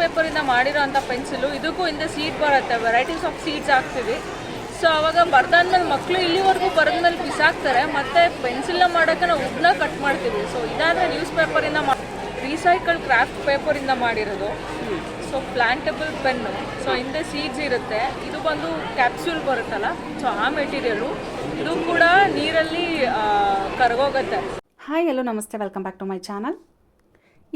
ಪೇಪರಿಂದ ಅಂತ ಪೆನ್ಸಿಲು ಇದಕ್ಕೂ ಹಿಂದೆ ಸೀಟ್ ಬರುತ್ತೆ ವೆರೈಟೀಸ್ ಆಫ್ ಸೀಡ್ಸ್ ಹಾಕ್ತೀವಿ. ಸೊ ಅವಾಗ ಬರ್ದಾದ್ಮೇಲೆ ಮಕ್ಕಳು ಇಲ್ಲಿವರೆಗೂ ಬರೆದ್ಮೇಲೆ ಬಿಸಾಕ್ತಾರೆ, ಮತ್ತು ಪೆನ್ಸಿಲ್ನ ಮಾಡೋಕ್ಕೆ ನಾವು ಉದ್ದನ್ನ ಕಟ್ ಮಾಡ್ತೀವಿ. ಸೊ ಇದಾದ್ರೆ ನ್ಯೂಸ್ ಪೇಪರ್ ಇಂದ ರೀಸೈಕಲ್ ಕ್ರಾಫ್ಟ್ ಪೇಪರ್ ಇಂದ ಮಾಡಿರೋದು. ಸೊ ಪ್ಲಾಂಟಬಲ್ ಪೆನ್ನು ಸೊ ಹಿಂದೆ ಸೀಡ್ಸ್ ಇರುತ್ತೆ. ಇದು ಬಂದು ಕ್ಯಾಪ್ಸ್ಯೂಲ್ ಬರುತ್ತಲ್ಲ ಸೊ ಆ ಮೆಟೀರಿಯಲು ಇದು ಕೂಡ ನೀರಲ್ಲಿ ಕರಗೋಗುತ್ತೆ. ಹಾಯ್ ಎಲ್ಲೋ ನಮಸ್ತೆ. Welcome back to my channel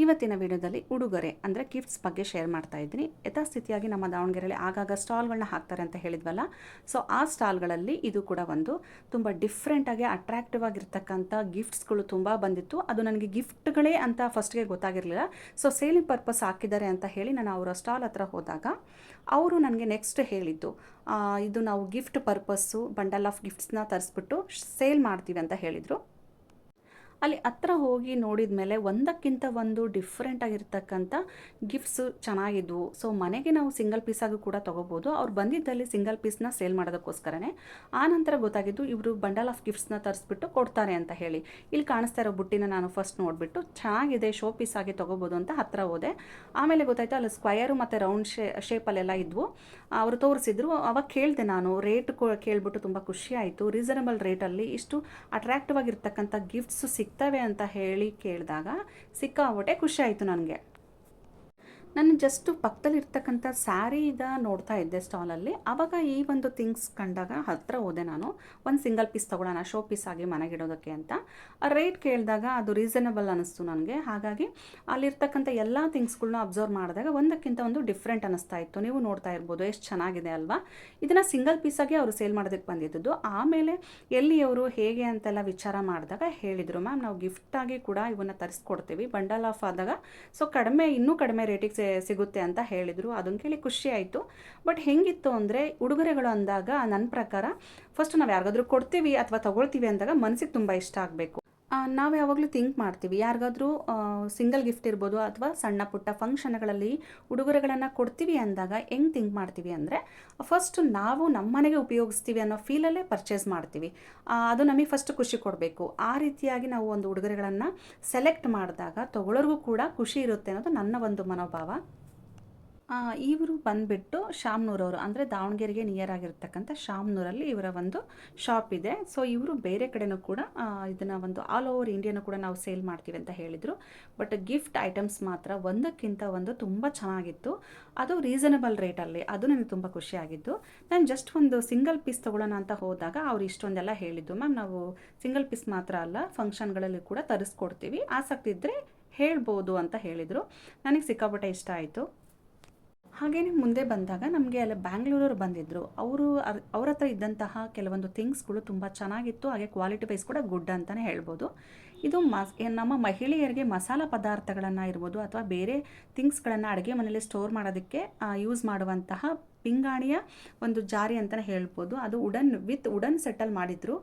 ಇವತ್ತಿನ ವಿಡಿಯೋದಲ್ಲಿ ಉಡುಗೊರೆ, ಅಂದರೆ ಗಿಫ್ಟ್ಸ್ ಬಗ್ಗೆ ಶೇರ್ ಮಾಡ್ತಾ ಇದ್ದೀನಿ. ಯಥಾಸ್ಥಿತಿಯಾಗಿ ನಮ್ಮ ದಾವಣಗೆರೆಯಲ್ಲಿ ಆಗಾಗ ಸ್ಟಾಲ್ಗಳನ್ನ ಹಾಕ್ತಾರೆ ಅಂತ ಹೇಳಿದ್ವಲ್ಲ ಸೊ ಆ ಸ್ಟಾಲ್ಗಳಲ್ಲಿ ಇದು ಕೂಡ ಒಂದು ತುಂಬ ಡಿಫ್ರೆಂಟಾಗಿ ಅಟ್ರಾಕ್ಟಿವ್ ಆಗಿರ್ತಕ್ಕಂಥ ಗಿಫ್ಟ್ಸ್ಗಳು ತುಂಬ ಬಂದಿತ್ತು. ಅದು ನನಗೆ ಗಿಫ್ಟ್ಗಳೇ ಅಂತ ಫಸ್ಟ್ಗೆ ಗೊತ್ತಾಗಿರಲಿಲ್ಲ. ಸೊ ಸೇಲಿಂಗ್ ಪರ್ಪಸ್ ಹಾಕಿದ್ದಾರೆ ಅಂತ ಹೇಳಿ ನಾನು ಅವರ ಸ್ಟಾಲ್ ಹತ್ರ ಹೋದಾಗ ಅವರು ನನಗೆ ನೆಕ್ಸ್ಟ್ ಹೇಳಿದ್ದು ಇದು ನಾವು ಗಿಫ್ಟ್ ಪರ್ಪಸ್ಸು ಬಂಡಲ್ ಆಫ್ ಗಿಫ್ಟ್ಸ್ನ ತರಿಸ್ಬಿಟ್ಟು ಸೇಲ್ ಮಾಡ್ತೀವಿ ಅಂತ ಹೇಳಿದರು. ಅಲ್ಲಿ ಹತ್ರ ಹೋಗಿ ನೋಡಿದ ಮೇಲೆ ಒಂದಕ್ಕಿಂತ ಒಂದು ಡಿಫ್ರೆಂಟ್ ಆಗಿರ್ತಕ್ಕಂಥ ಗಿಫ್ಟ್ಸು ಚೆನ್ನಾಗಿದ್ವು. ಸೊ ಮನೆಗೆ ನಾವು ಸಿಂಗಲ್ ಪೀಸಾಗೂ ಕೂಡ ತೊಗೋಬೋದು. ಅವ್ರು ಬಂದಿದ್ದಲ್ಲಿ ಸಿಂಗಲ್ ಪೀಸ್ನ ಸೇಲ್ ಮಾಡೋದಕ್ಕೋಸ್ಕರನೇ. ಆನಂತರ ಗೊತ್ತಾಗಿದ್ದು ಇವರು ಬಂಡಲ್ ಆಫ್ ಗಿಫ್ಟ್ಸ್ನ ತರಿಸ್ಬಿಟ್ಟು ಕೊಡ್ತಾರೆ ಅಂತ ಹೇಳಿ. ಇಲ್ಲಿ ಕಾಣಿಸ್ತಾ ಇರೋ ಬುಟ್ಟಿನ ನಾನು ಫಸ್ಟ್ ನೋಡಿಬಿಟ್ಟು ಚೆನ್ನಾಗಿದೆ ಶೋ ಪೀಸ್ ಆಗಿ ತೊಗೋಬೋದು ಅಂತ ಹತ್ತಿರ ಹೋದೆ. ಆಮೇಲೆ ಗೊತ್ತಾಯಿತು ಅಲ್ಲಿ ಸ್ಕ್ವಯರು ಮತ್ತು ರೌಂಡ್ ಶೇ ಶೇಪಲ್ಲೆಲ್ಲ ಇದ್ವು. ಅವರು ತೋರಿಸಿದ್ರು. ಅವಾಗ ಕೇಳಿದೆ ನಾನು ರೇಟ್ ಕೇಳಿಬಿಟ್ಟು ತುಂಬ ಖುಷಿ ಆಯಿತು. ರೀಸನಬಲ್ ರೇಟಲ್ಲಿ ಇಷ್ಟು ಅಟ್ರಾಕ್ಟಿವ್ ಆಗಿರ್ತಕ್ಕಂಥ ಗಿಫ್ಟ್ಸು ಸಿಗ್ತವೆ ಅಂತ ಹೇಳಿ ಕೇಳಿದಾಗ ಸಿಕ್ಕಾಪಟ್ಟೆ ಖುಷಿಯಾಯಿತು ನನಗೆ. ನಾನು ಜಸ್ಟ್ ಪಕ್ಕದಲ್ಲಿರ್ತಕ್ಕಂಥ ಸ್ಯಾರಿದ ನೋಡ್ತಾ ಇದ್ದೆ ಸ್ಟಾಲಲ್ಲಿ ಆವಾಗ ಈ ಒಂದು ಥಿಂಗ್ಸ್ ಕಂಡಾಗ ಹತ್ತಿರ ಹೋದೆ ನಾನು. ಒಂದು ಸಿಂಗಲ್ ಪೀಸ್ ತೊಗೊಳ್ಳೋಣ ಶೋ ಪೀಸ್ ಆಗಿ ಮನೆಗಿಡೋದಕ್ಕೆ ಅಂತ. ರೇಟ್ ಕೇಳಿದಾಗ ಅದು ರೀಸನಬಲ್ ಅನ್ನಿಸ್ತು ನನಗೆ. ಹಾಗಾಗಿ ಅಲ್ಲಿರ್ತಕ್ಕಂಥ ಎಲ್ಲ ಥಿಂಗ್ಸ್ಗಳನ್ನ ಅಬ್ಸರ್ವ್ ಮಾಡಿದಾಗ ಒಂದಕ್ಕಿಂತ ಒಂದು ಡಿಫ್ರೆಂಟ್ ಅನ್ನಿಸ್ತಾ ಇತ್ತು. ನೀವು ನೋಡ್ತಾ ಇರ್ಬೋದು, ಎಷ್ಟು ಚೆನ್ನಾಗಿದೆ ಅಲ್ವಾ? ಇದನ್ನು ಸಿಂಗಲ್ ಪೀಸಾಗಿ ಅವರು ಸೇಲ್ ಮಾಡೋದಕ್ಕೆ ಬಂದಿದ್ದು ಆಮೇಲೆ ಎಲ್ಲಿ ಅವರು ಹೇಗೆ ಅಂತೆಲ್ಲ ವಿಚಾರ ಮಾಡಿದಾಗ ಹೇಳಿದರು. ಮ್ಯಾಮ್, ನಾವು ಗಿಫ್ಟಾಗಿ ಕೂಡ ಇವನ್ನ ತರಿಸ್ಕೊಡ್ತೀವಿ. ಬಂಡಲ್ ಆಫ್ ಆದಾಗ. ಸೊ ಕಡಿಮೆ, ಇನ್ನೂ ಕಡಿಮೆ ರೇಟಿಗೆ ಸಿಗುತ್ತೆ ಅಂತ ಹೇಳಿದರು. ಅದನ್ನು ಕೇಳಿ ಖುಷಿ ಆಯಿತು. ಬಟ್ ಹೆಂಗಿತ್ತು ಅಂದರೆ ಉಡುಗೊರೆಗಳು ಅಂದಾಗ ನನ್ನ ಪ್ರಕಾರ ಫಸ್ಟ್ ನಾವು ಯಾರಿಗಾದ್ರೂ ಕೊಡ್ತೀವಿ ಅಥವಾ ತಗೊಳ್ತೀವಿ ಅಂದಾಗ ಮನಸ್ಸಿಗೆ ತುಂಬ ಇಷ್ಟ ಆಗಬೇಕು. ನಾವು ಯಾವಾಗಲೂ ಥಿಂಕ್ ಮಾಡ್ತೀವಿ. ಯಾರಿಗಾದ್ರೂ ಸಿಂಗಲ್ ಗಿಫ್ಟ್ ಇರ್ಬೋದು ಅಥವಾ ಸಣ್ಣ ಪುಟ್ಟ ಫಂಕ್ಷನ್ಗಳಲ್ಲಿ ಉಡುಗೊರೆಗಳನ್ನು ಕೊಡ್ತೀವಿ ಅಂದಾಗ ಹೆಂಗೆ ಥಿಂಕ್ ಮಾಡ್ತೀವಿ ಅಂದರೆ ಫಸ್ಟ್ ನಾವು ನಮ್ಮ ಮನೆಗೆ ಉಪಯೋಗಿಸ್ತೀವಿ ಅನ್ನೋ ಫೀಲಲ್ಲೇ ಪರ್ಚೇಸ್ ಮಾಡ್ತೀವಿ. ಅದು ನಮಗೆ ಫಸ್ಟ್ ಖುಷಿ ಕೊಡಬೇಕು. ಆ ರೀತಿಯಾಗಿ ನಾವು ಒಂದು ಉಡುಗೊರೆಗಳನ್ನು ಸೆಲೆಕ್ಟ್ ಮಾಡಿದಾಗ ತಗೊಳ್ಳೋರ್ಗೂ ಕೂಡ ಖುಷಿ ಇರುತ್ತೆ ಅನ್ನೋದು ನನ್ನ ಒಂದು ಮನೋಭಾವ. ಇವರು ಬಂದುಬಿಟ್ಟು ಶಾಮ್ನೂರವರು ಅಂದರೆ ದಾವಣಗೆರೆಗೆ ನಿಯರ್ ಆಗಿರ್ತಕ್ಕಂಥ ಶಾಮ್ನೂರಲ್ಲಿ ಇವರ ಒಂದು ಶಾಪ್ ಇದೆ. ಸೊ ಇವರು ಬೇರೆ ಕಡೆನೂ ಕೂಡ ಇದನ್ನು ಒಂದು ಆಲ್ ಓವರ್ ಇಂಡಿಯಾನೂ ಕೂಡ ನಾವು ಸೇಲ್ ಮಾಡ್ತೀವಿ ಅಂತ ಹೇಳಿದರು. ಬಟ್ ಗಿಫ್ಟ್ ಐಟಮ್ಸ್ ಮಾತ್ರ ಒಂದಕ್ಕಿಂತ ಒಂದು ತುಂಬ ಚೆನ್ನಾಗಿತ್ತು. ಅದು ರೀಸನಬಲ್ ರೇಟಲ್ಲಿ ಅದು ನನಗೆ ತುಂಬ ಖುಷಿಯಾಗಿದ್ದು ನಾನು ಜಸ್ಟ್ ಒಂದು ಸಿಂಗಲ್ ಪೀಸ್ ತೊಗೊಳ್ಳೋಣ ಅಂತ ಹೋದಾಗ ಅವ್ರು ಇಷ್ಟೊಂದೆಲ್ಲ ಹೇಳಿದ್ದು. ಮ್ಯಾಮ್ ನಾವು ಸಿಂಗಲ್ ಪೀಸ್ ಮಾತ್ರ ಅಲ್ಲ ಫಂಕ್ಷನ್ಗಳಲ್ಲಿ ಕೂಡ ತರಿಸ್ಕೊಡ್ತೀವಿ. ಆಸಕ್ತಿ ಇದ್ದರೆ ಹೇಳ್ಬೋದು ಅಂತ ಹೇಳಿದರು. ನನಗೆ ಸಿಕ್ಕಾಪಟ್ಟೆ ಇಷ್ಟ ಆಯಿತು. ಹಾಗೇನೆ ಮುಂದೆ ಬಂದಾಗ ನಮಗೆ ಅಲ್ಲಿ ಬ್ಯಾಂಗ್ಳೂರವ್ರು ಬಂದಿದ್ದರು ಅವರು ಅವ್ರ ಹತ್ರ ಇದ್ದಂತಹ ಕೆಲವೊಂದು ಥಿಂಗ್ಸ್ಗಳು ತುಂಬ ಚೆನ್ನಾಗಿತ್ತು. ಹಾಗೆ ಕ್ವಾಲಿಟಿ ವೈಸ್ ಕೂಡ ಗುಡ್ ಅಂತಲೇ ಹೇಳ್ಬೋದು. ಇದು ಮಸ್ ನಮ್ಮ ಮಹಿಳೆಯರಿಗೆ ಮಸಾಲ ಪದಾರ್ಥಗಳನ್ನು ಇರ್ಬೋದು ಅಥವಾ ಬೇರೆ ಥಿಂಗ್ಸ್ಗಳನ್ನು ಅಡುಗೆ ಮನೆಯಲ್ಲಿ ಸ್ಟೋರ್ ಮಾಡೋದಕ್ಕೆ ಯೂಸ್ ಮಾಡುವಂತಹ ಪಿಂಗಾಣಿಯ ಒಂದು ಜಾರಿ ಅಂತಲೇ ಹೇಳ್ಬೋದು. ಅದು ಉಡನ್, ವಿತ್ ಉಡನ್ ಸೆಟಲ್ ಮಾಡಿದ್ರು.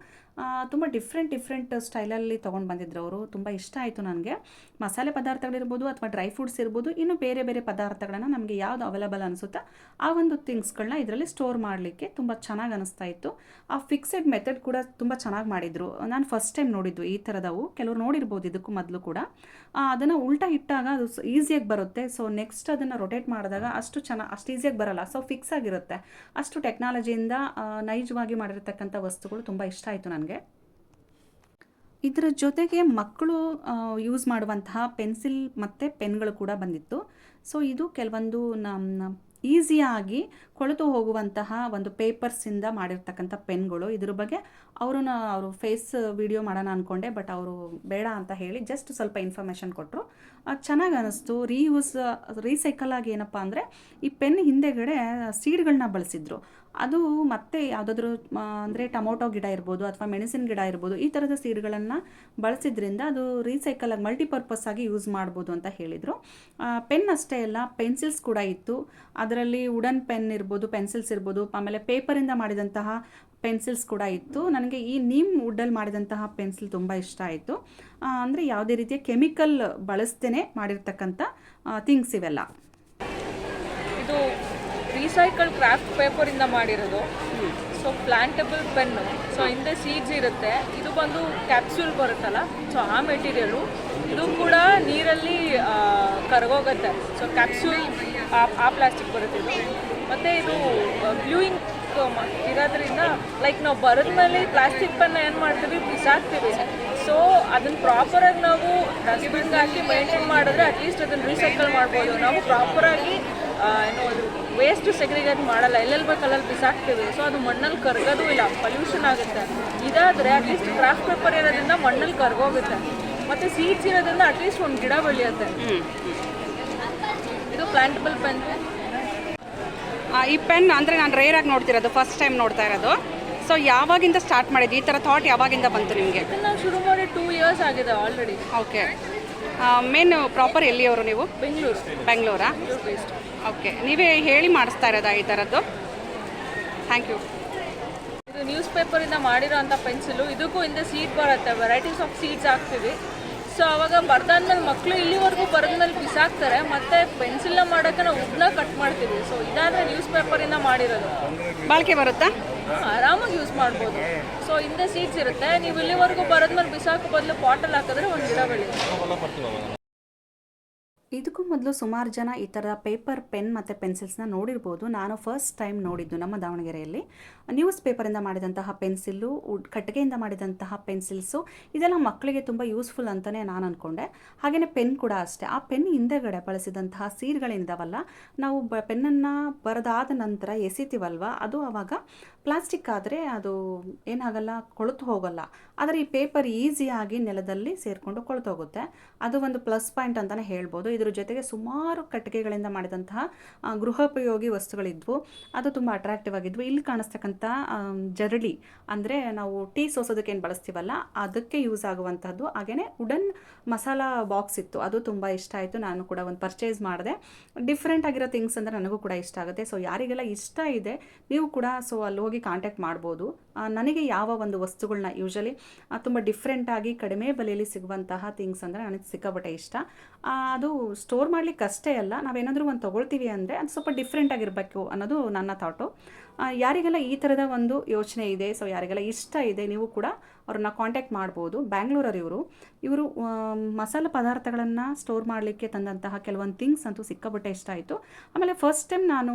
ತುಂಬ ಡಿಫ್ರೆಂಟ್ ಡಿಫ್ರೆಂಟ್ ಸ್ಟೈಲಲ್ಲಿ ತೊಗೊಂಡು ಬಂದಿದ್ರು ಅವರು. ತುಂಬ ಇಷ್ಟ ಆಯಿತು ನನಗೆ. ಮಸಾಲೆ ಪದಾರ್ಥಗಳಿರ್ಬೋದು ಅಥವಾ ಡ್ರೈ ಫ್ರೂಟ್ಸ್ ಇರ್ಬೋದು, ಇನ್ನು ಬೇರೆ ಬೇರೆ ಪದಾರ್ಥಗಳನ್ನು ನಮಗೆ ಯಾವುದು ಅವೈಲಬಲ್ ಅನಿಸುತ್ತಾ ಆ ಒಂದು ಥಿಂಗ್ಸ್ಗಳನ್ನ ಇದರಲ್ಲಿ ಸ್ಟೋರ್ ಮಾಡಲಿಕ್ಕೆ ತುಂಬ ಚೆನ್ನಾಗಿ ಅನಿಸ್ತಾ ಇತ್ತು. ಆ ಫಿಕ್ಸೆಡ್ ಮೆಥಡ್ ಕೂಡ ತುಂಬ ಚೆನ್ನಾಗಿ ಮಾಡಿದರು. ನಾನು ಫಸ್ಟ್ ಟೈಮ್ ನೋಡಿದ್ದು ಈ ಥರದವು ಕೆಲವರು ನೋಡಿರ್ಬೋದು ಇದಕ್ಕೂ ಮೊದಲು ಕೂಡ. ಅದನ್ನು ಉಲ್ಟಾ ಇಟ್ಟಾಗ ಅದು ಈಸಿಯಾಗಿ ಬರುತ್ತೆ. ಸೊ ನೆಕ್ಸ್ಟ್ ಅದನ್ನು ರೊಟೇಟ್ ಮಾಡಿದಾಗ ಅಷ್ಟು ಚೆನ್ನಾಗಿ ಅಷ್ಟು ಈಸಿಯಾಗಿ ಬರಲ್ಲ. ಸೊ ಫಿಕ್ಸ್ ಆಗಿರುತ್ತೆ. ಅಷ್ಟು ಟೆಕ್ನಾಲಜಿಯಿಂದ ನೈಜವಾಗಿ ಮಾಡಿರತಕ್ಕಂಥ ವಸ್ತುಗಳು ತುಂಬ ಇಷ್ಟ ಆಯಿತು ನನಗೆ. ಇದರ ಜೊತೆಗೆ ಮಕ್ಕಳು ಯೂಸ್ ಮಾಡುವಂತಹ ಪೆನ್ಸಿಲ್ ಮತ್ತು ಪೆನ್ಗಳು ಕೂಡ ಬಂದಿತ್ತು. ಸೊ ಇದು ಕೆಲವೊಂದು ನಮ್ಮ ಈಸಿಯಾಗಿ ಕೊಳೆತು ಹೋಗುವಂತಹ ಒಂದು ಪೇಪರ್ಸಿಂದ ಮಾಡಿರ್ತಕ್ಕಂಥ ಪೆನ್ಗಳು. ಇದ್ರ ಬಗ್ಗೆ ಅವ್ರನ್ನ ಅವರು ಫೇಸ್ ವಿಡಿಯೋ ಮಾಡೋಣ ಅಂದ್ಕೊಂಡೆ ಬಟ್ ಅವರು ಬೇಡ ಅಂತ ಹೇಳಿ ಜಸ್ಟ್ ಸ್ವಲ್ಪ ಇನ್ಫಾರ್ಮೇಷನ್ ಕೊಟ್ಟರು ಚೆನ್ನಾಗಿ ಅನ್ನಿಸ್ತು ರೀಯೂಸ್, ರೀಸೈಕಲ್ ಆಗಿ ಏನಪ್ಪ ಅಂದರೆ ಈ ಪೆನ್ ಹಿಂದೆಗಡೆ ಸೀಡ್ಗಳನ್ನ ಬಳಸಿದ್ರು. ಅದು ಮತ್ತೆ ಯಾವುದಾದ್ರೂ ಅಂದರೆ ಟೊಮೊಟೊ ಗಿಡ ಇರ್ಬೋದು ಅಥವಾ ಮೆಣಸಿನ ಗಿಡ ಇರ್ಬೋದು ಈ ಥರದ ಸೀಡ್ಗಳನ್ನು ಬಳಸಿದ್ರಿಂದ ಅದು ರೀಸೈಕಲ್ ಆಗಿ ಮಲ್ಟಿಪರ್ಪಸ್ ಆಗಿ ಯೂಸ್ ಮಾಡ್ಬೋದು ಅಂತ ಹೇಳಿದರು. ಪೆನ್ ಅಷ್ಟೇ ಅಲ್ಲ ಪೆನ್ಸಿಲ್ಸ್ ಕೂಡ ಇತ್ತು. ಅದರಲ್ಲಿ ವುಡನ್ ಪೆನ್ ಇರ್ಬೋದು ಪೆನ್ಸಿಲ್ಸ್ ಇರ್ಬೋದು, ಆಮೇಲೆ ಪೇಪರಿಂದ ಮಾಡಿದಂತಹ ಪೆನ್ಸಿಲ್ಸ್ ಕೂಡ ಇತ್ತು. ನನಗೆ ಈ ನೀಮ್ ವುಡ್ಡಲ್ಲಿ ಮಾಡಿದಂತಹ ಪೆನ್ಸಿಲ್ ತುಂಬ ಇಷ್ಟ ಆಯಿತು. ಅಂದರೆ ಯಾವುದೇ ರೀತಿಯ ಕೆಮಿಕಲ್ ಬಳಸ್ದೇ ಮಾಡಿರ್ತಕ್ಕಂಥ ಥಿಂಗ್ಸ್ ಇವೆಲ್ಲ. ಇದು ರೀಸೈಕಲ್ ಕ್ರಾಫ್ಟ್ ಪೇಪರಿಂದ ಮಾಡಿರೋದು. ಸೊ ಪ್ಲಾಂಟಬಲ್ ಪೆನ್ನು ಸೊ ಹಿಂದೆ ಸೀಡ್ಸ್ ಇರುತ್ತೆ. ಇದು ಬಂದು ಕ್ಯಾಪ್ಸ್ಯೂಲ್ ಬರುತ್ತಲ್ಲ ಸೊ ಆ ಮೆಟೀರಿಯಲು ಇದು ಕೂಡ ನೀರಲ್ಲಿ ಕರಗೋಗುತ್ತೆ. ಸೊ ಕ್ಯಾಪ್ಸ್ಯೂಲ್ ಆ ಆ ಪ್ಲಾಸ್ಟಿಕ್ ಬರುತ್ತೆ ಇದು. ಮತ್ತು ಇದು ಗ್ಲೂಯಿಂಗ್ ಇರೋದ್ರಿಂದ ಲೈಕ್ ನಾವು ಬರೆದ್ಮೇಲೆ ಪ್ಲಾಸ್ಟಿಕ್ ಪೆನ್ನ ಏನು ಮಾಡ್ತೀವಿ? ಬಿಸಾಕ್ತೀವಿ. ಸೊ ಅದನ್ನು ಪ್ರಾಪರಾಗಿ ನಾವು ಡಸ್ಟ್ಬಿನ್ಗೆ ಹಾಕಿ ಮೇಂಟೈನ್ ಮಾಡಿದ್ರೆ ಅಟ್ಲೀಸ್ಟ್ ಅದನ್ನು ರೀಸೈಕಲ್ ಮಾಡ್ಬೋದು. ನಾವು ಪ್ರಾಪರಾಗಿ ಏನು ವೇಸ್ಟ್ ಸೆಗ್ರಿಗೇಟ್ ಮಾಡಲ್ಲ. ಎಲ್ಲೆಲ್ಲಿ ಬೇಕು ಅಲ್ಲಲ್ಲಿ ಬಿಸಾಕ್ತೀವಿ. ಸೊ ಅದು ಮಣ್ಣಲ್ಲಿ ಕರಗೋದು ಇಲ್ಲ. ಪೊಲ್ಯೂಷನ್ ಆಗುತ್ತೆ. ಇದಾದರೆ ಅಟ್ಲೀಸ್ಟ್ ಕ್ರಾಫ್ಟ್ ಪೇಪರ್ ಇರೋದ್ರಿಂದ ಮಣ್ಣಲ್ಲಿ ಕರ್ಗೋಗುತ್ತೆ. ಮತ್ತು ಸೀಡ್ಸ್ ಇರೋದ್ರಿಂದ ಅಟ್ಲೀಸ್ಟ್ ಒಂದು ಗಿಡ ಬೆಳೆಯುತ್ತೆ. ಇದು ಪ್ಲಾಂಟಬಲ್ ಪೆನ್ ಈ ಪೆನ್ ಅಂದರೆ ನಾನು ರೇರಾಗಿ ನೋಡ್ತಿರೋದು ಫಸ್ಟ್ ಟೈಮ್ ನೋಡ್ತಾ ಇರೋದು. ಸೊ ಯಾವಾಗಿಂದ ಸ್ಟಾರ್ಟ್ ಮಾಡಿದ್ದು? ಈ ಥರ ಥಾಟ್ ಯಾವಾಗಿಂದ ಬಂತು ನಿಮಗೆ? ನಾವು ಶುರು ಮಾಡಿ ಟೂ ಇಯರ್ಸ್ ಆಗಿದೆ ಆಲ್ರೆಡಿ ಓಕೆ ಮೇನ್ ಪ್ರಾಪರ್ ಎಲ್ಲಿಯವರು ನೀವು? ಬೆಂಗಳೂರು. ಬೆಂಗಳೂರಾ ಓಕೆ ನೀವೇ ಹೇಳಿ ಮಾಡಿಸ್ತಾ ಇರೋದಾ ಈ ಥರದ್ದು? ಥ್ಯಾಂಕ್ ಯು ಇದು ನ್ಯೂಸ್ ಪೇಪರಿಂದ ಮಾಡಿರೋಂಥ ಪೆನ್ಸಿಲು. ಇದಕ್ಕೂ ಹಿಂದೆ ಸೀಡ್ ಬರುತ್ತೆ ವೆರೈಟೀಸ್ ಆಫ್ ಸೀಡ್ಸ್ ಹಾಕ್ತೀವಿ. ಸೊ ಅವಾಗ ಬರ್ದಾದ್ಮೇಲೆ ಮಕ್ಕಳು ಇಲ್ಲಿವರೆಗೂ ಬರೆದ್ಮೇಲೆ ಬಿಸಾಕ್ತಾರೆ ಮತ್ತೆ ಪೆನ್ಸಿಲ್ನ ಮಾಡೋಕೆ ನಾವು ಉಗ್ನ ಕಟ್ ಮಾಡ್ತೀವಿ. ಸೊ ಇದಾದ್ರೆ ನ್ಯೂಸ್ ಪೇಪರಿಂದ ಮಾಡಿರೋದು. ಬಾಳಿಕೆ ಬರುತ್ತಾ? ಆರಾಮಾಗಿ ಯೂಸ್ ಮಾಡ್ಬೋದು. ಸೊ ಹಿಂದೆ ಸೀಡ್ಸ್ ಇರುತ್ತೆ. ನೀವು ಇಲ್ಲಿವರೆಗೂ ಬರೋದ್ಮೇಲೆ ಬಿಸಾಕೋ ಬದಲು ಬಾಟಲ್ ಹಾಕಿದ್ರೆ ಒಂದು ಗಿಡ ಬೆಳೆಯುತ್ತೆ ಇದಕ್ಕೂ ಮೊದಲು ಸುಮಾರು ಜನ ಈ ಥರ ಪೇಪರ್, ಪೆನ್ ಮತ್ತು ಪೆನ್ಸಿಲ್ಸ್ನ ನೋಡಿರ್ಬೋದು. ನಾನು ಫಸ್ಟ್ ಟೈಮ್ ನೋಡಿದ್ದು ನಮ್ಮ ದಾವಣಗೆರೆಯಲ್ಲಿ. ನ್ಯೂಸ್ ಪೇಪರಿಂದ ಮಾಡಿದಂತಹ ಪೆನ್ಸಿಲ್ಲು ಕಟ್ಟಿಗೆಯಿಂದ ಮಾಡಿದಂತಹ ಪೆನ್ಸಿಲ್ಸು, ಇದೆಲ್ಲ ಮಕ್ಕಳಿಗೆ ತುಂಬ ಯೂಸ್ಫುಲ್ ಅಂತಲೇ ನಾನು ಅಂದ್ಕೊಂಡೆ ಹಾಗೆಯೇ ಪೆನ್ ಕೂಡ ಅಷ್ಟೇ. ಆ ಪೆನ್ ಹಿಂದೆಗಡೆ ಬಳಸಿದಂತಹ ಸೀರ್ಗಳಿಂದವಲ್ಲ, ನಾವು ಬ, ಪೆನ್ನನ್ನು ಬರೆದಾದ ನಂತರ ಎಸಿತೀವಲ್ವ? ಅದು ಆವಾಗ ಪ್ಲಾಸ್ಟಿಕ್ ಆದರೆ ಅದು ಏನಾಗಲ್ಲ, ಕೊಳತು ಹೋಗಲ್ಲ. ಆದರೆ ಈ ಪೇಪರ್ ಈಸಿಯಾಗಿ ನೆಲದಲ್ಲಿ ಸೇರಿಕೊಂಡು ಕೊಳತು ಹೋಗುತ್ತೆ ಅದು ಒಂದು ಪ್ಲಸ್ ಪಾಯಿಂಟ್ ಅಂತಲೇ ಹೇಳ್ಬೋದು. ಇದ್ರ ಜೊತೆಗೆ ಸುಮಾರು ಕಟ್ಟಿಗೆಗಳಿಂದ ಮಾಡಿದಂತಹ ಗೃಹೋಪಯೋಗಿ ವಸ್ತುಗಳಿದ್ವು. ಅದು ತುಂಬ ಅಟ್ರಾಕ್ಟಿವ್ ಆಗಿದ್ವು. ಇಲ್ಲಿ ಕಾಣಿಸ್ತಕ್ಕಂಥ ಜರಳಿ ಅಂದರೆ ನಾವು ಟೀ ಸೋಸೋದಕ್ಕೆ ಏನು ಬಳಸ್ತೀವಲ್ಲ, ಅದಕ್ಕೆ ಯೂಸ್ ಆಗುವಂಥದ್ದು ಹಾಗೆಯೇ ವುಡನ್ ಮಸಾಲ ಬಾಕ್ಸ್ ಇತ್ತು. ಅದು ತುಂಬ ಇಷ್ಟ ಆಯಿತು. ನಾನು ಕೂಡ ಒಂದು ಪರ್ಚೇಸ್ ಮಾಡಿದೆ. ಡಿಫ್ರೆಂಟ್ ಆಗಿರೋ ಥಿಂಗ್ಸ್ ಅಂದರೆ ನನಗೂ ಕೂಡ ಇಷ್ಟ ಆಗುತ್ತೆ. ಸೊ ಯಾರಿಗೆಲ್ಲ ಇಷ್ಟ ಇದೆ, ನೀವು ಕೂಡ ಸೊ ಅಲ್ಲಿ ಹೋಗಿ ಕಾಂಟ್ಯಾಕ್ಟ್ ಮಾಡ್ಬೋದು. ನನಗೆ ಯಾವ ಒಂದು ವಸ್ತುಗಳನ್ನ ಯೂಶಲಿ ತುಂಬ ಡಿಫ್ರೆಂಟಾಗಿ ಕಡಿಮೆ ಬೆಲೆಯಲ್ಲಿ ಸಿಗುವಂತಹ ಥಿಂಗ್ಸ್ ಅಂದರೆ ನನಗೆ ಸಿಕ್ಕಾಪಟ್ಟೆ ಇಷ್ಟ. ಅದು ಸ್ಟೋರ್ ಮಾಡ್ಲಿಕ್ಕೆ ಅಷ್ಟೇ ಅಲ್ಲ, ನಾವೇನಾದರೂ ಒಂದು ತೊಗೊಳ್ತೀವಿ ಅಂದರೆ ಅದು ಸ್ವಲ್ಪ ಡಿಫ್ರೆಂಟ್ ಆಗಿರಬೇಕು ಅನ್ನೋದು ನನ್ನ ಥಾಟು ಯಾರಿಗೆಲ್ಲ ಈ ಥರದ ಒಂದು ಯೋಚನೆ ಇದೆ ಸೊ ಯಾರಿಗೆಲ್ಲ ಇಷ್ಟ ಇದೆ, ನೀವು ಕೂಡ ಅವ್ರನ್ನ ಕಾಂಟ್ಯಾಕ್ಟ್ ಮಾಡ್ಬೋದು. ಬ್ಯಾಂಗ್ಳೂರವ್ರು, ಇವರು ಇವರು ಮಸಾಲೆ ಪದಾರ್ಥಗಳನ್ನು ಸ್ಟೋರ್ ಮಾಡಲಿಕ್ಕೆ ತಂದಂತಹ ಕೆಲವೊಂದು ಥಿಂಗ್ಸ್ ಅಂತೂ ಸಿಕ್ಕಾಬಟ್ಟೆ ಇಷ್ಟ ಆಯಿತು. ಆಮೇಲೆ ಫಸ್ಟ್ ಟೈಮ್ ನಾನು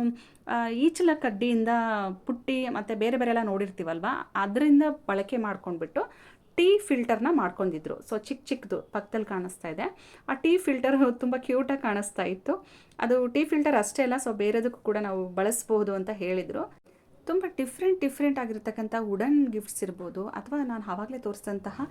ಈಚಲ ಕಡ್ಡಿಯಿಂದ ಪುಟ್ಟಿ ಮತ್ತು ಬೇರೆ ಬೇರೆ ಎಲ್ಲ ನೋಡಿರ್ತೀವಲ್ವ, ಅದರಿಂದ ಬಳಕೆ ಮಾಡ್ಕೊಂಡ್ಬಿಟ್ಟು ಟೀ ಫಿಲ್ಟರ್ನ ಮಾಡ್ಕೊಂಡಿದ್ರು. ಸೊ ಚಿಕ್ಕ ಚಿಕ್ಕದು ಪಕ್ಕದಲ್ಲಿ ಕಾಣಿಸ್ತಾ ಇದೆ. ಆ ಟೀ ಫಿಲ್ಟರ್ ತುಂಬ ಕ್ಯೂಟಾಗಿ ಕಾಣಿಸ್ತಾ ಇತ್ತು. ಅದು ಟೀ ಫಿಲ್ಟರ್ ಅಷ್ಟೇ ಅಲ್ಲ ಸೊ ಬೇರೆದಕ್ಕೂ ಕೂಡ ನಾವು ಬಳಸ್ಬೋದು ಅಂತ ಹೇಳಿದರು. ತುಂಬ ಡಿಫ್ರೆಂಟ್ ಡಿಫ್ರೆಂಟ್ ಆಗಿರ್ತಕ್ಕಂಥ ವುಡನ್ ಗಿಫ್ಟ್ಸ್ ಇರ್ಬೋದು ಅಥವಾ ನಾನು ಆವಾಗಲೇ ತೋರಿಸಿದಂತಹ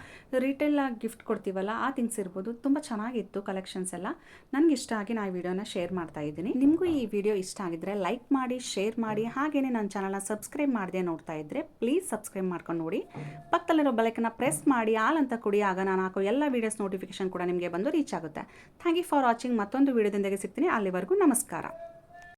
ರಿಟೇಲ್ ಗಿಫ್ಟ್ ಕೊಡ್ತೀವಲ್ಲ, ಆ ಥಿಂಗ್ಸ್ ಇರ್ಬೋದು. ತುಂಬ ಚೆನ್ನಾಗಿತ್ತು ಕಲೆಕ್ಷನ್ಸ್ ಎಲ್ಲ. ನನಗೆ ಇಷ್ಟ ಆಗಿ ನಾನು ಈ ವಿಡಿಯೋನ ಶೇರ್ ಮಾಡ್ತಾ ಇದ್ದೀನಿ. ನಿಮಗೂ ಈ ವಿಡಿಯೋ ಇಷ್ಟ ಆಗಿದ್ರೆ ಲೈಕ್ ಮಾಡಿ ಶೇರ್ ಮಾಡಿ. ಹಾಗೆಯೇ ನನ್ನ ಚಾನಲ್ನ ಸಬ್ಸ್ಕ್ರೈಬ್ ಮಾಡಿದೆ ನೋಡ್ತಾ ಇದ್ದರೆ ಪ್ಲೀಸ್ ಸಬ್ಸ್ಕ್ರೈಬ್ ಮಾಡ್ಕೊಂಡು ನೋಡಿ. ಪಕ್ಕದಲ್ಲಿರೋ ಬೆಲಕನ್ನ ಪ್ರೆಸ್ ಮಾಡಿ, ಆಲ್ ಅಂತ ಕೊಡಿ. ಆಗ ನಾನು ಹಾಕೋ ಎಲ್ಲ ವೀಡಿಯೋಸ್ ನೋಟಿಫಿಕೇಶನ್ ಕೂಡ ನಿಮಗೆ ಬಂದು ರೀಚ್ ಆಗುತ್ತೆ. ಥ್ಯಾಂಕ್ ಯು ಫಾರ್ ವಾಚಿಂಗ್ ಮತ್ತೊಂದು ವಿಡಿಯೋದೊಂದಿಗೆ ಸಿಗ್ತೀನಿ. ಅಲ್ಲಿವರೆಗೂ ನಮಸ್ಕಾರ.